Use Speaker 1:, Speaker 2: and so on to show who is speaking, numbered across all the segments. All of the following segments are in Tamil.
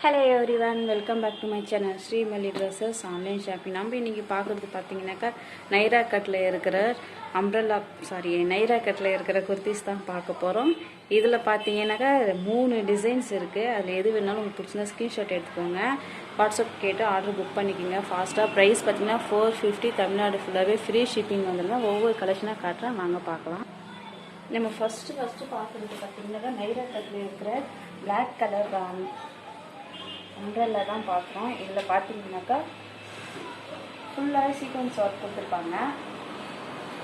Speaker 1: Hello everyone welcome back to my channel Srimalli dresses online shopping நம்ம இன்றைக்கி பார்க்குறது பார்த்தீங்கன்னாக்கா நைரா கட்டில் இருக்கிற அம்ப்ரல்லா சாரி நைரா கட்டில் இருக்கிற குர்த்திஸ் தான் பார்க்க போகிறோம் இதில் பார்த்தீங்கன்னாக்கா மூணு டிசைன்ஸ் இருக்குது அதில் எது வேணாலும் உங்களுக்கு பிடிச்சிருந்தா ஸ்க்ரீன்ஷாட் எடுத்துக்கோங்க. வாட்ஸ்அப் கேட்டு ஆர்டர் புக் பண்ணிக்கோங்க. ஃபாஸ்ட்டாக ப்ரைஸ் பார்த்தீங்கன்னா ஃபோர் ஃபிஃப்டி தமிழ்நாடு ஃபுல்லாகவே ஃப்ரீ ஷிப்பிங் வந்துருங்க ஒவ்வொரு கலெக்ஷனாக காட்டுறேன் வாங்க பார்க்கலாம். நம்ம ஃபஸ்ட்டு ஃபஸ்ட்டு பார்க்குறது பார்த்தீங்கன்னாக்கா நைரா கட்டில் இருக்கிற பிளாக் கலர் அம்ப்ரெல்லா தான் பார்க்குறோம் இதில் பார்த்தீங்கன்னாக்கா ஃபுல்லாக சீக்வன்ஸ் ஒர்க் கொடுத்துருப்பாங்க.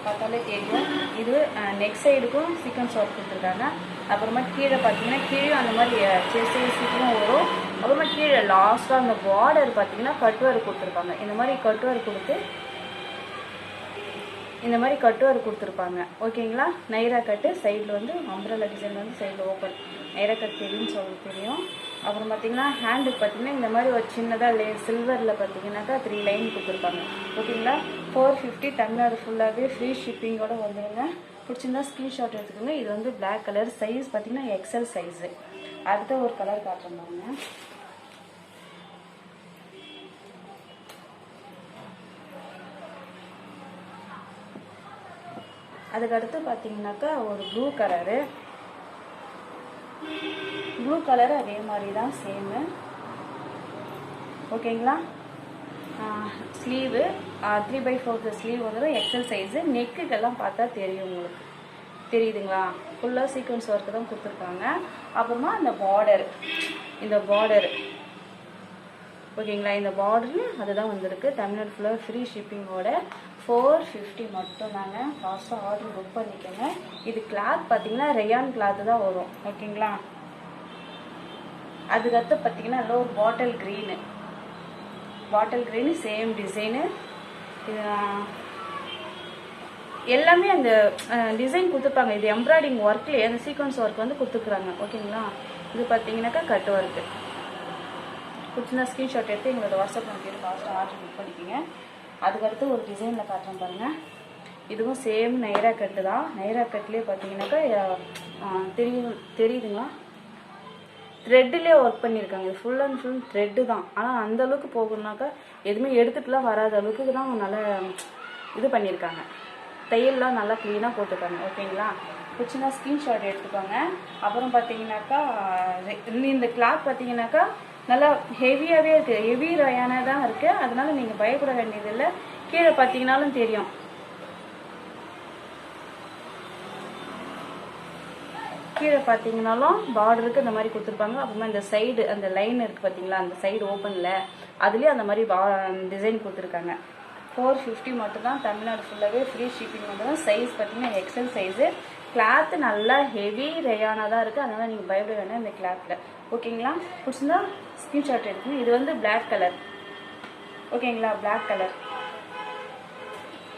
Speaker 1: பார்த்தாலே தெரியும். இது நெக் சைடுக்கும் சீக்வன்ஸ் ஒர்க் கொடுத்துருக்காங்க. அப்புறமா கீழே பார்த்தீங்கன்னா கீழே அந்த மாதிரி செஸ் சீக்கிரம் வரும். அப்புறமா கீழே லாஸ்ட்டாக அந்த பார்டர் பார்த்தீங்கன்னா கட் கொடுத்துருப்பாங்க. இந்த மாதிரி கட்டுவர் கொடுத்து இந்த மாதிரி கட்டுவர் கொடுத்துருப்பாங்க. ஓகேங்களா நைரா கட்டு சைடில் வந்து அம்ப்ரல்லா டிசைன் வந்து சைடில் ஓப்பன் நைரா கட் தெரியும்னு சொல்ல தெரியும். அப்புறம் பார்த்தீங்கன்னா ஹேண்டுக்கு பார்த்தீங்கன்னா இந்த மாதிரி ஒரு சின்னதாக லே சில்வரில் பார்த்தீங்கன்னாக்கா த்ரீ லைன் கொடுத்துருப்பாங்க. ஓகேங்களா? ஃபோர் ஃபிஃப்டி தமிழ்நாடு ஃபுல்லாகவே ஃப்ரீ ஷிப்பிங்கோட வந்துடுங்க பிடிச்சிருந்தா ஸ்க்ரீன்ஷாட் எடுத்துக்கோங்க. இது வந்து பிளாக் கலர் சைஸ் பார்த்தீங்கன்னா எக்ஸல் சைஸு அடுத்த ஒரு கலர் காட்டுறேன் பாருங்க. அதுக்கடுத்து பார்த்தீங்கன்னாக்கா ஒரு ப்ளூ கலரு ப்ளூ கலர் அதே மாதிரி தான் சேமு ஓகேங்களா sleeve three by fourth sleeve வந்துடும் எக்ஸல் சைஸு நெக்குக்கெல்லாம் பார்த்தா தெரியும் உங்களுக்கு. தெரியுதுங்களா? ஃபுல்லாக சீக்வன்ஸ் ஒர்க்கு தான் கொடுத்துருக்காங்க. அப்புறமா இந்த பார்டர் இந்த பார்டர் ஓகேங்களா இந்த பார்டரு அதுதான் வந்திருக்கு. தமிழ்நாடு ஃபுல்லாக ஃப்ரீ ஷிப்பிங்கோட ஃபோர் ஃபிஃப்டி மட்டும் தாங்க ஃபாஸ்ட்டாக ஆர்டர் புக் பண்ணிக்கோங்க. இது கிளாத் பார்த்தீங்கன்னா ரெயான் கிளாத்து தான் வரும். ஓகேங்களா அதுக்கடுத்து பார்த்தீங்கன்னா அதில் ஒரு bottle green bottle green same design இது எல்லாமே அந்த டிசைன் கொடுத்துருப்பாங்க. இது எம்ப்ராய்டிங் ஒர்க்லேயே அந்த சீக்வன்ஸ் ஒர்க் வந்து கொடுத்துருக்குறாங்க. ஓகேங்களா இது பார்த்தீங்கன்னாக்கா கட் ஒர்க்கு பிடிச்சிருந்தா ஸ்க்ரீன்ஷாட் எடுத்து எங்களோட வாட்ஸ்அப் நம்பிக்கை ஃபாஸ்ட்டாக ஆர்டர் புக் பண்ணிக்கோங்க. அதுக்கடுத்து ஒரு டிசைனில் காட்டுறேன் பாருங்கள் இதுவும் சேம் நைரா கட்டு தான். நைரா கட்லேயே பார்த்தீங்கன்னாக்கா தெரியும் தெரியுதுங்களா? த்ரெட்டிலே ஒர்க் பண்ணியிருக்காங்க இது ஃபுல் அண்ட் ஃபுல் த்ரெட்டு தான். ஆனால் அந்த அளவுக்கு போகணுன்னாக்கா எதுவுமே எடுத்துட்டுலாம் வராத அளவுக்கு தான் நல்லா இது பண்ணியிருக்காங்க தையல்லாம் நல்லா க்ளீனாக போட்டிருக்காங்க. ஓகேங்களா? பிடிச்சினா ஸ்க்ரீன்ஷாட் எடுத்துக்கோங்க. அப்புறம் பார்த்தீங்கன்னாக்கா இந்த கிளாத் பார்த்தீங்கன்னாக்கா நல்லா ஹெவியாகவே இருக்குது ஹெவி ரயானாக தான் இருக்குது அதனால் நீங்கள் பயப்பட வேண்டியதில்லை. கீழே பார்த்தீங்கன்னாலும் தெரியும். கீழே பார்த்தீங்கனாலும் பார்டருக்கு இந்த மாதிரி கொடுத்துருப்பாங்க. அப்புறமா இந்த சைடு அந்த லைன் இருக்குது பார்த்தீங்களா அந்த சைடு ஓப்பனில் அதுலேயே அந்த மாதிரி பா டிசைன் கொடுத்துருக்காங்க. ஃபோர் ஃபிஃப்டி மட்டும்தான் தமிழ்நாடு ஃபுல்லாகவே ஃப்ரீ ஷிப்பிங் மட்டும் சைஸ் பார்த்தீங்கன்னா எக்ஸல் சைஸு கிளாத்து நல்லா ஹெவி ரேயானாக தான் இருக்குது அதனால் நீங்கள் பயப்பட வேணாம் இந்த கிளாத்தில் ஓகேங்களா பிடிச்சிருந்தா ஸ்க்ரீன்ஷாட் எடுத்துங்க இது வந்து பிளாக் கலர் ஓகேங்களா பிளாக் கலர்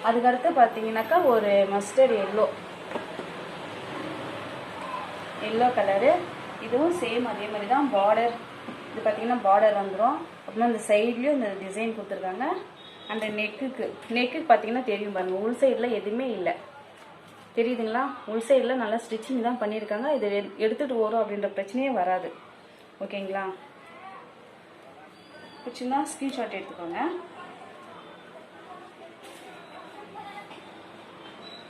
Speaker 1: அதுக்கடுத்து பார்த்தீங்கன்னாக்கா ஒரு மஸ்டர்ட் எல்லோ எல்லோ கலரு இதுவும் சேம் அதே மாதிரி தான் பார்டர் இது பார்த்தீங்கன்னா பார்டர் வந்துடும் அப்புறமா இந்த சைட்லேயும் இந்த டிசைன் கொடுத்துருக்காங்க. அந்த நெக்குக்கு நெக்குக்கு பார்த்தீங்கன்னா தெரியும் பாருங்க. உள் சைடில் எதுவுமே இல்லை. தெரியுதுங்களா? உள் சைடில் நல்லா ஸ்டிச்சிங் தான் பண்ணியிருக்காங்க. இது எடுத்துகிட்டு வரும் அப்படின்ற பிரச்சனையே வராது. ஓகேங்களா? பிடிச்சிருந்தா ஸ்க்ரீன்ஷாட் எடுத்துக்கோங்க.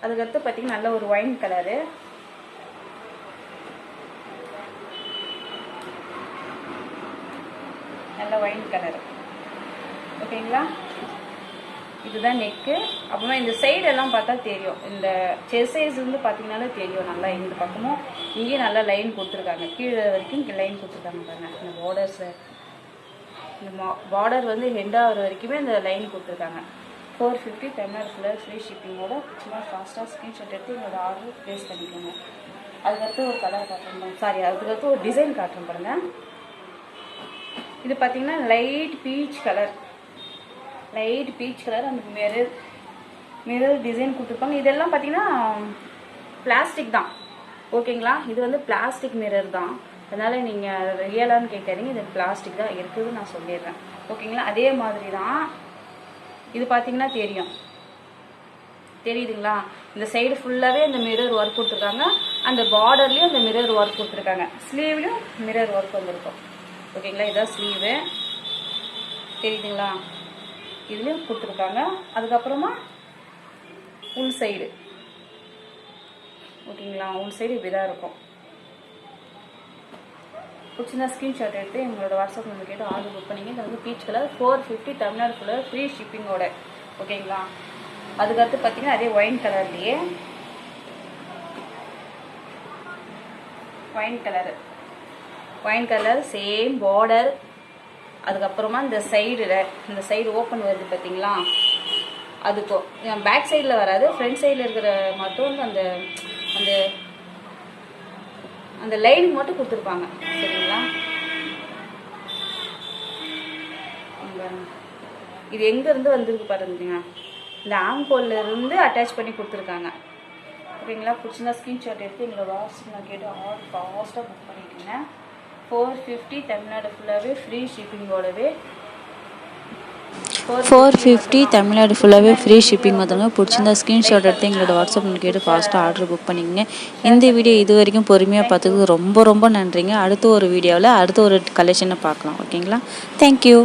Speaker 1: அதுக்கடுத்து பார்த்தீங்கன்னா நல்ல ஒரு ஒயின் கலரு நல்ல ஒயின் கலர் ஓகேங்களா இதுதான் நெக்கு அப்புறமா இந்த சைடு எல்லாம் பார்த்தா தெரியும். இந்த செசைஸ் வந்து பார்த்தீங்கனாலே தெரியும். நல்லா இந்த பக்கமும் இங்கேயும் நல்லா லைன் கொடுத்துருக்காங்க. கீழே வரைக்கும் இங்கே லைன் கொடுத்துருக்காங்க பாருங்கள் இந்த பார்டர்ஸு இந்த பார்டர் வந்து ஹெண்ட் வரைக்குமே இந்த லைன் கொடுத்துருக்காங்க. ஃபோர் ஃபிஃப்டி தமிழ்நாடு ஃபுல்லாக ஃப்ரீ ஷிப்பிங்கோட சும்மா ஃபாஸ்ட்டாக ஸ்க்ரீன்ஷாட் எடுத்து என்னோடய ஆர்டர் ப்ளேஸ் பண்ணிக்கோங்க. அதுக்கடுத்து ஒரு கலர் காட்டுறேன் சாரி அதுக்கடுத்து ஒரு டிசைன் காட்டுறேன் பாருங்கள் இது பார்த்தீங்கன்னா light peach colour light peach colour அந்த மிரர் மிரர் டிசைன் கொடுத்துருப்பாங்க. இதெல்லாம் பார்த்தீங்கன்னா பிளாஸ்டிக் தான். ஓகேங்களா இது வந்து பிளாஸ்டிக் மிரர் தான். அதனால் நீங்கள் ரியலான்னு கேட்காதீங்க இது பிளாஸ்டிக் தான் இருக்குதுன்னு நான் சொல்லிடுறேன். ஓகேங்களா அதே மாதிரி தான் இது பார்த்தீங்கன்னா தெரியும். தெரியுதுங்களா? இந்த சைடு ஃபுல்லாகவே இந்த மிரர் ஒர்க் கொடுத்துருக்காங்க. அந்த பார்டர்லேயும் இந்த மிரர் ஒர்க் கொடுத்துருக்காங்க. ஸ்லீவ்லேயும் மிரர் ஒர்க் வந்திருக்கும். ஓகேங்களா? இதான் ஸ்லீவு தெரியுதுங்களா? இதுலேயும் கொடுத்துருக்காங்க. அதுக்கப்புறமா உள் சைடு ஓகேங்களா? உள் சைடு இப்படி தான் இருக்கும் பிடிச்சிருந்தா ஸ்க்ரீன்ஷாட் எடுத்து எங்களோட வாட்ஸ்அப் நம்பர் கேட்டு ஆர்டர் புக் பண்ணிங்க. இது வந்து peach colour four fifty Tamil Nadu free ஷிப்பிங்கோட ஓகேங்களா? அதுக்கடுத்து பார்த்தீங்கன்னா அதே ஒயின் கலர்லேயே wine colour wine colour same border அதுக்கப்புறமா இந்த சைடில் இந்த சைடு ஓப்பன் வருது பார்த்தீங்களா அதுக்கும் பேக் சைடில் வராது. ஃப்ரண்ட் சைடில் இருக்கிற மட்டும் வந்து அந்த அந்த அந்த லைனுக்கு மட்டும் கொடுத்துருப்பாங்க. சரிங்களா? இது எங்கேருந்து வந்திருக்கு பாருங்க. இந்த ஆம்கோல்ல இருந்து அட்டாச் பண்ணி கொடுத்துருக்காங்க. ஓகேங்களா பிடிச்சிருந்தா ஸ்க்ரீன்ஷாட் எடுத்து எங்களோட வாட்ஸ்அப் நான் கேட்டு ஆர்டர் ஃபாஸ்ட்டாக புக் பண்ணிட்டீங்க ஃபோர் ஃபிஃப்டி தமிழ்நாடு ஃபுல்லாகவே ஃப்ரீ ஷிப்பிங்கோடவே
Speaker 2: ஃபோர் ஃபிஃப்டி தமிழ்நாடு ஃபுல்லாகவே ஃப்ரீ ஷிப்பிங் வந்துங்க பிடிச்சிருந்தா ஸ்க்ரீன்ஷாட் எடுத்து எங்களோட வாட்ஸ்அப் கேட்டு ஃபாஸ்ட்டாக ஆர்டர் புக் பண்ணிக்கங்க. இந்த வீடியோ இது வரைக்கும் பொறுமையாக பார்த்ததுக்கு ரொம்ப ரொம்ப நன்றிங்க. அடுத்த ஒரு வீடியோவில் அடுத்த ஒரு கலெக்ஷனை பார்க்கலாம். ஓகேங்களா? தேங்க்யூ